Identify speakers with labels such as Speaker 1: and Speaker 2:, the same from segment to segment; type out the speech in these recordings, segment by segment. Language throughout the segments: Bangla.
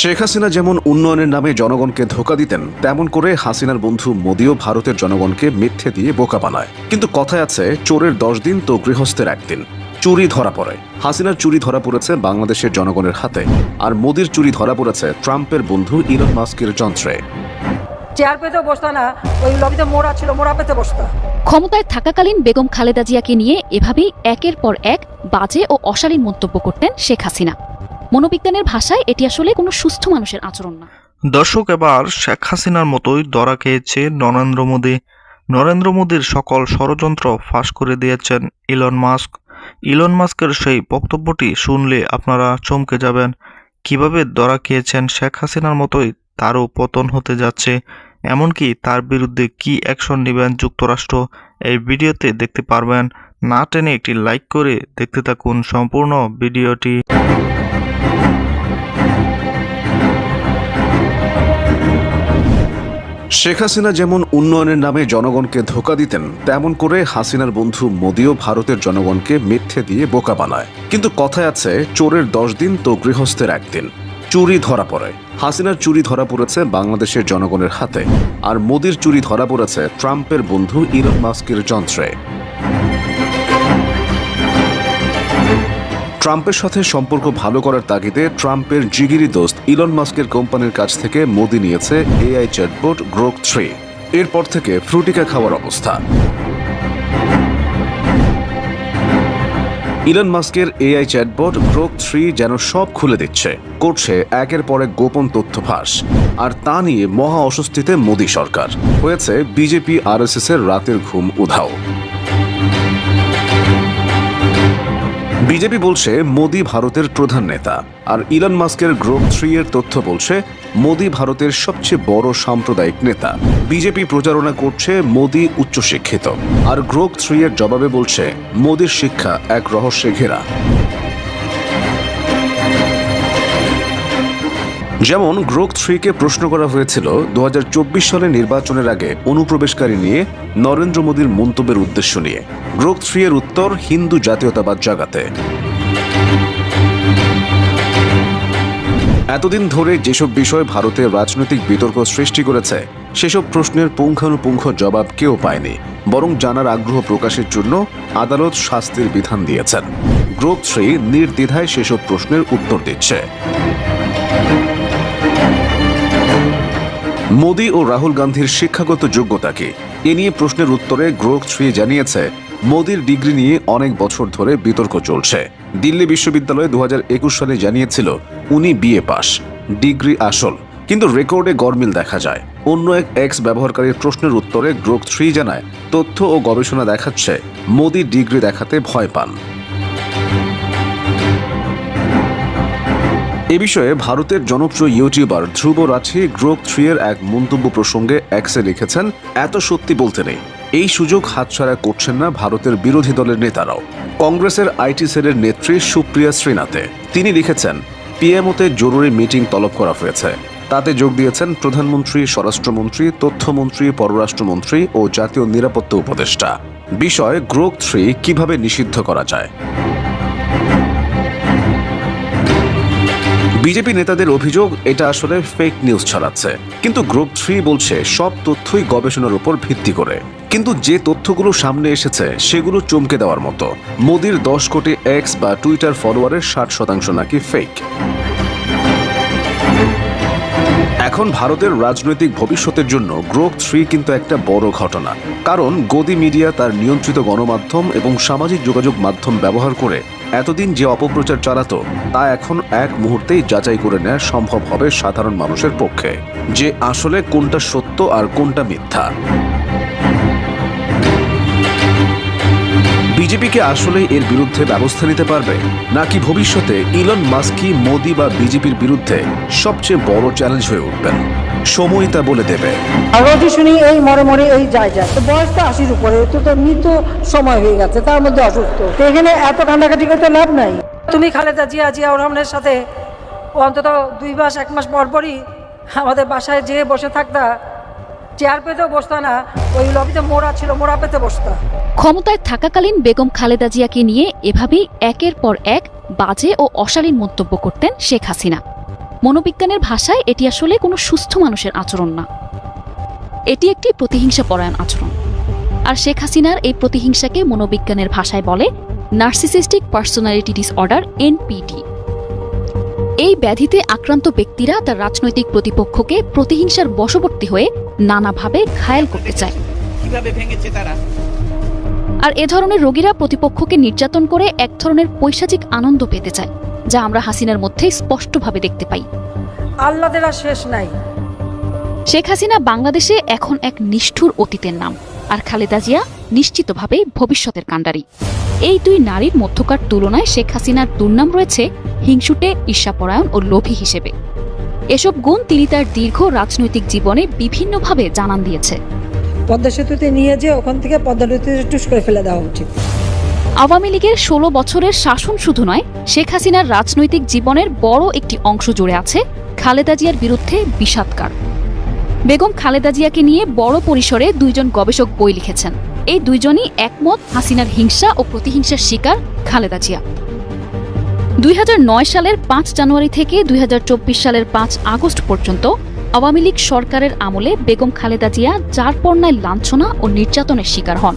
Speaker 1: শেখ হাসিনা যেমন উন্নয়নের নামে জনগণকে ধোকা দিতেন তেমন করে হাসিনার বন্ধু মোদিও ভারতের জনগণকে মিথ্যে দিয়ে বোকা বানায়। কিন্তু কথায় আছে চোরের দশ দিন তো গৃহস্থের একদিন। চুরি ধরা পড়ে। হাসিনার চুরি ধরা পড়েছে বাংলাদেশের জনগণের হাতে। আর মোদির চুরি ধরা পড়েছে ট্রাম্পের বন্ধু ইলন মাস্কের যন্ত্রে।
Speaker 2: চেয়ার পেতে বসতো না ওই লবিতে মোড়া ছিল মোড়া পেতে বসতো।
Speaker 3: ক্ষমতায় থাকাকালীন বেগম খালেদা জিয়াকে নিয়ে এভাবেই একের পর এক বাজে ও অশালীন মন্তব্য করতেন শেখ হাসিনা। মনোবিজ্ঞানের ভাষায় এটি আসলে কোনো সুস্থ মানুষের আচরণ না।
Speaker 4: দর্শক, এবার শেখ হাসিনার মতোই দরা খেয়েছে নরেন্দ্র মোদী। নরেন্দ্র মোদীর সকল ষড়যন্ত্র ফাঁস করে দিয়েছেন ইলন মাস্ক। ইলন মাস্কের সেই বক্তব্যটি শুনলে আপনারা চমকে যাবেন। কীভাবে দরা খেয়েছেন শেখ হাসিনার মতোই তারও পতন হতে যাচ্ছে। এমনকি তার বিরুদ্ধে কি অ্যাকশন নেবেন যুক্তরাষ্ট্র, এই ভিডিওতে দেখতে পারবেন। না টেনে একটি লাইক করে দেখতে থাকুন সম্পূর্ণ ভিডিওটি।
Speaker 1: শেখ হাসিনা যেমন উন্নয়নের নামে জনগণকে ধোকা দিতেন, তেমন করে হাসিনার বন্ধু মোদিও ভারতের জনগণকে মিথ্যে দিয়ে বোকা বানায়। কিন্তু কথায় আছে, চোরের দশ দিন তো গৃহস্থের একদিন। চুরি ধরা পড়ে। হাসিনার চুরি ধরা পড়েছে বাংলাদেশের জনগণের হাতে। আর মোদির চুরি ধরা পড়েছে ট্রাম্পের বন্ধু ইলন মাস্কের যন্ত্রে। ট্রাম্পের সাথে সম্পর্ক ভালো করার তাগিদে ট্রাম্পের জিগিরি দোস্ত ইলন মাস্কের কোম্পানির কাছ থেকে মোদি নিয়েছে এআই চ্যাটবোর্ড গ্রোক থ্রি। এরপর থেকে ফ্রুটিকা খাওয়ার অবস্থা। ইলন মাস্কের এআই চ্যাটবট গ্রোক থ্রি যেন সব খুলে দিচ্ছে, করছে একের পর এক গোপন তথ্য ফাঁস, আর তা নিয়ে মহা অস্বস্তিতে মোদী সরকার। হয়েছে বিজেপি আরএসএস এর রাতের ঘুম উধাও। বিজেপি বলছে মোদি ভারতের প্রধান নেতা, আর ইলন মাস্কের গ্রোপ থ্রি এর তথ্য বলছে মোদি ভারতের সবচেয়ে বড় সাম্প্রদায়িক নেতা। বিজেপি প্রচারণা করছে মোদি উচ্চশিক্ষিত, আর গ্রোপ থ্রি এর জবাবে বলছে, মোদির শিক্ষা এক রহস্যে ঘেরা। যেমন গ্রোক থ্রিকে প্রশ্ন করা হয়েছিল, দুহাজার চব্বিশ সালে নির্বাচনের আগে অনুপ্রবেশকারী নিয়ে নরেন্দ্র মোদীর মন্তব্যের উদ্দেশ্য নিয়ে। গ্রোক থ্রি এর উত্তর, হিন্দু জাতীয়তাবাদ জাগাতে। এতদিন ধরে যেসব বিষয় ভারতের রাজনৈতিক বিতর্ক সৃষ্টি করেছে, সেসব প্রশ্নের পুঙ্খানুপুঙ্খ জবাব কেউ পায়নি, বরং জানার আগ্রহ প্রকাশের জন্য আদালত শাস্তির বিধান দিয়েছেন। গ্রোক থ্রি নির্দ্বিধায় সেসব প্রশ্নের উত্তর দিচ্ছে। মোদি ও রাহুল গান্ধীর শিক্ষাগত যোগ্যতা কি এ নিয়ে প্রশ্নের উত্তরে গ্রোক থ্রি জানিয়েছে, মোদির ডিগ্রি নিয়ে অনেক বছর ধরে বিতর্ক চলছে। দিল্লি বিশ্ববিদ্যালয় দু সালে জানিয়েছিল, উনি বিএ পাস, ডিগ্রি আসল, কিন্তু রেকর্ডে গরমিল দেখা যায়। অন্য এক এক্স ব্যবহারকারীর প্রশ্নের উত্তরে গ্রোক থ্রি জানায়, তথ্য ও গবেষণা দেখাচ্ছে, মোদি ডিগ্রি দেখাতে ভয় পান। এ বিষয়ে ভারতের জনপ্রিয় YouTuber Dhruv Rathee Grok three এর এক মন্তব্য প্রসঙ্গে এক্সে লিখেছেন, এত সত্যি বলতে নেই। এই সুযোগ হাতছাড়া করছেন না ভারতের বিরোধী দলের নেতারাও। কংগ্রেসের আইটি সেলের নেত্রী সুপ্রিয়া শ্রীনাথে। তিনি লিখেছেন পিএমওতে জরুরি মিটিং তলব করা হয়েছে। তাতে যোগ দিয়েছেন প্রধানমন্ত্রী, স্বরাষ্ট্রমন্ত্রী, তথ্যমন্ত্রী, পররাষ্ট্রমন্ত্রী ও জাতীয় নিরাপত্তা উপদেষ্টা। বিষয় গ্রোক থ্রি কীভাবে নিষিদ্ধ করা যায়? বিজেপি নেতাদের অভিযোগ, এটা আসলে ফেক নিউজ ছড়াচ্ছে। কিন্তু গ্রুপ থ্রি বলছে, সব তথ্যই গবেষণার উপর ভিত্তি করে। কিন্তু যে তথ্যগুলো সামনে এসেছে, সেগুলো চমকে দেওয়ার মতো। মোদির দশ কোটি এক্স বা টুইটার ফলোয়ারের ষাট শতাংশ নাকি ফেক এখন ভারতের রাজনৈতিক ভবিষ্যতের জন্য গ্রোক থ্রি কিন্তু একটা বড় ঘটনা। কারণ গদি মিডিয়া তার নিয়ন্ত্রিত গণমাধ্যম এবং সামাজিক যোগাযোগ মাধ্যম ব্যবহার করে এতদিন যে অপপ্রচার চালাতো, তা এখন এক মুহূর্তেই যাচাই করে নেওয়া সম্ভব হবে সাধারণ মানুষের পক্ষে। যে আসলে কোনটা সত্য আর কোনটা মিথ্যা। বিজেপিকে আসলে এর বিরুদ্ধে ব্যবস্থা নিতে পারবে? নাকি ভবিষ্যতে ইলন মাস্কি মোদি বা বিজেপির বিরুদ্ধে সবচেয়ে বড় চ্যালেঞ্জ হয়ে উঠবেন? সময় তা বলে দেবে।
Speaker 2: আর রোজি শুনি এই মরে মরে এই যায় যায়। তো বয়স তো আশির উপরে তো তো মৃত্যু সময় হয়ে গেছে তার মধ্যে অসুস্থ। তো এখানে এত কান্দাকাটি করতে লাভ নাই। তুমি খালেদা জিয়া জিয়া রহমানের সাথে অন্তত দুই মাস এক মাস পর পরই আমাদের বাসায় যেয়ে বসে থাকতা চেয়ার পেতেও বসতা না। ওই লবিতে মোড়া ছিল মোড়া পেতে
Speaker 3: ক্ষমতায় থাকাকালীন বেগম খালেদা জিয়াকে নিয়ে এভাবেই একের পর এক বাজে ও অশালীন মন্তব্য করতেন শেখ হাসিনা। মনোবিজ্ঞানের ভাষায় এটি আসলে কোনো সুস্থ মানুষের আচরণ না। এটি একটি প্রতিহিংসা পরায়ণ আচরণ। আর শেখ হাসিনার এই প্রতিহিংসাকে মনোবিজ্ঞানের ভাষায় বলে নার্সিসিস্টিক পার্সোনালিটি ডিসঅর্ডার, এনপিডি। এই ব্যাধিতে আক্রান্ত ব্যক্তিরা তার রাজনৈতিক প্রতিপক্ষকে প্রতিহিংসার বশবর্তী হয়ে নানাভাবে ঘায়াল করতে চায়।
Speaker 5: কীভাবে ভেঙেছে তারা?
Speaker 3: আর এ ধরনের রোগীরা প্রতিপক্ষকে নির্যাতন করে এক ধরনের পৈশাচিক আনন্দ পেতে চায় যা আমরা হাসিনার মধ্যে স্পষ্টভাবে দেখতে পাই।
Speaker 2: আল্লাদের আর শেষ নাই।
Speaker 3: শেখ হাসিনা বাংলাদেশে এখন এক নিষ্ঠুর অতীতের নাম আর খালেদা জিয়া নিশ্চিতভাবে ভবিষ্যতের কাণ্ডারি। এই দুই নারীর মধ্যকার তুলনায় শেখ হাসিনার দুর্নাম রয়েছে হিংসুটে ঈর্ষাপরায়ণ ও লোভী হিসেবে। এসব গুণ তিনি তার দীর্ঘ রাজনৈতিক জীবনে বিভিন্নভাবে জানান দিয়েছে।
Speaker 2: পদ্মা সেতুতে নিয়ে যে ওখান থেকে পদ্মা টুস করে ফেলে দেওয়া উচিত।
Speaker 3: আওয়ামী লীগের ষোলো বছরের শাসন শুধু নয় শেখ হাসিনার রাজনৈতিক জীবনের বড় একটি অংশ জুড়ে আছে খালেদা জিয়ার বিরুদ্ধে বিষাদকার। বেগম খালেদা জিয়াকে নিয়ে বড় পরিসরে দুইজন গবেষক বই লিখেছেন। এই দুইজনই একমত হাসিনার হিংসা ও প্রতিহিংসার শিকার খালেদা জিয়া। দুই হাজার নয় সালের পাঁচ জানুয়ারি থেকে দুই হাজার চব্বিশ সালের পাঁচ আগস্ট পর্যন্ত আওয়ামী লীগ সরকারের আমলে বেগম খালেদা জিয়া যার পর্নায় লাঞ্ছনা ও নির্যাতনের শিকার হন।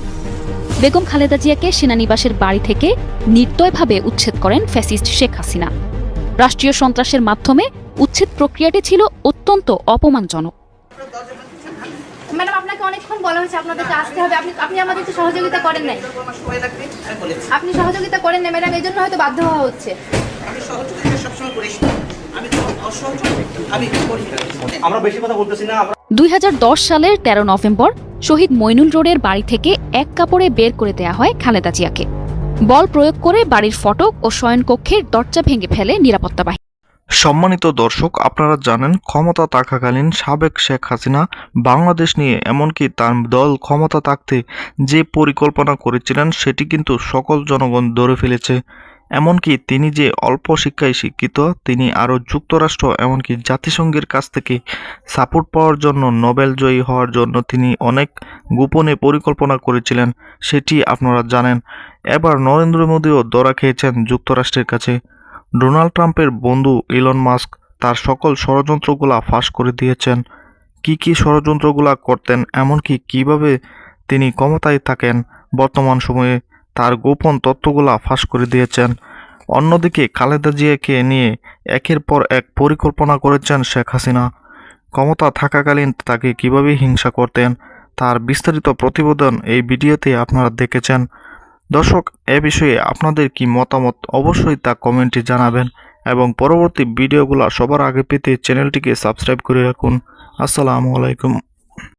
Speaker 3: বেগম খালেদা জিয়াকে সেনানিবাসের বাড়ি থেকে নির্দয়ভাবে উচ্ছেদ করেন ফ্যাসিস্ট শেখ হাসিনা। রাষ্ট্রীয় সন্ত্রাসের মাধ্যমে উচ্ছেদ প্রক্রিয়াটি ছিল অত্যন্ত অপমানজনক।
Speaker 6: ম্যাডাম আপনাকে অনেকক্ষণ বলা হয়েছে আপনাদেরকে আসতে হবে। আপনি আপনি আমাদের একটু সহযোগিতা করেন নাই। আপনি সহযোগিতা করেন না ম্যাডাম এই জন্য হয়তো বাধ্য হওয়া হচ্ছে।
Speaker 7: আমরা বেশি কথা বলতেছি না
Speaker 3: দুই সালের ১৩ নভেম্বর শহীদ মইনুল রোডের বাড়ি থেকে এক কাপড়ে বের করে দেয়া হয় খালেদা জিয়াকে। বল প্রয়োগ করে বাড়ির ফটক ও শয়নকক্ষের দরজা ভেঙে ফেলে নিরাপত্তা বাহিনী।
Speaker 4: সম্মানিত দর্শক, আপনারা জানেন ক্ষমতা থাকাকালীন সাবেক শেখ হাসিনা বাংলাদেশ নিয়ে এমনকি তার দল ক্ষমতা থাকতে যে পরিকল্পনা করেছিলেন, সেটি কিন্তু সকল জনগণ ধরে ফেলেছে। এমনকি তিনি যে অল্প শিক্ষায় শিক্ষিত, তিনি আরও যুক্তরাষ্ট্র এমনকি জাতিসংঘের কাছ থেকে সাপোর্ট পাওয়ার জন্য নোবেল জয়ী হওয়ার জন্য তিনি অনেক গোপনে পরিকল্পনা করেছিলেন, সেটি আপনারা জানেন। এবার নরেন্দ্র মোদীও দরা খেয়েছেন যুক্তরাষ্ট্রের কাছে। ডোনাল্ড ট্রাম্পের বন্ধু ইলন মাস্ক তার সকল ষড়যন্ত্রগুলা ফাঁস করে দিয়েছেন। কি কি ষড়যন্ত্রগুলা করতেন, এমনকি কীভাবে তিনি ক্ষমতায় থাকেন, বর্তমান সময়ে তার গোপন তথ্যগুলা ফাঁস করে দিয়েছেন। অন্যদিকে খালেদা জিয়াকে নিয়ে একের পর এক পরিকল্পনা করেছেন শেখ হাসিনা। ক্ষমতা থাকাকালীন তাকে কীভাবে হিংসা করতেন, তার বিস্তারিত প্রতিবেদন এই ভিডিওতে আপনারা দেখেছেন। দর্শক, এ বিষয়ে আপনাদের কি মতামত অবশ্যই তা কমেন্টে জানাবেন এবং পরবর্তী ভিডিওগুলো সবার আগে পেতে চ্যানেলটিকে সাবস্ক্রাইব করে রাখুন। আসসালামু আলাইকুম।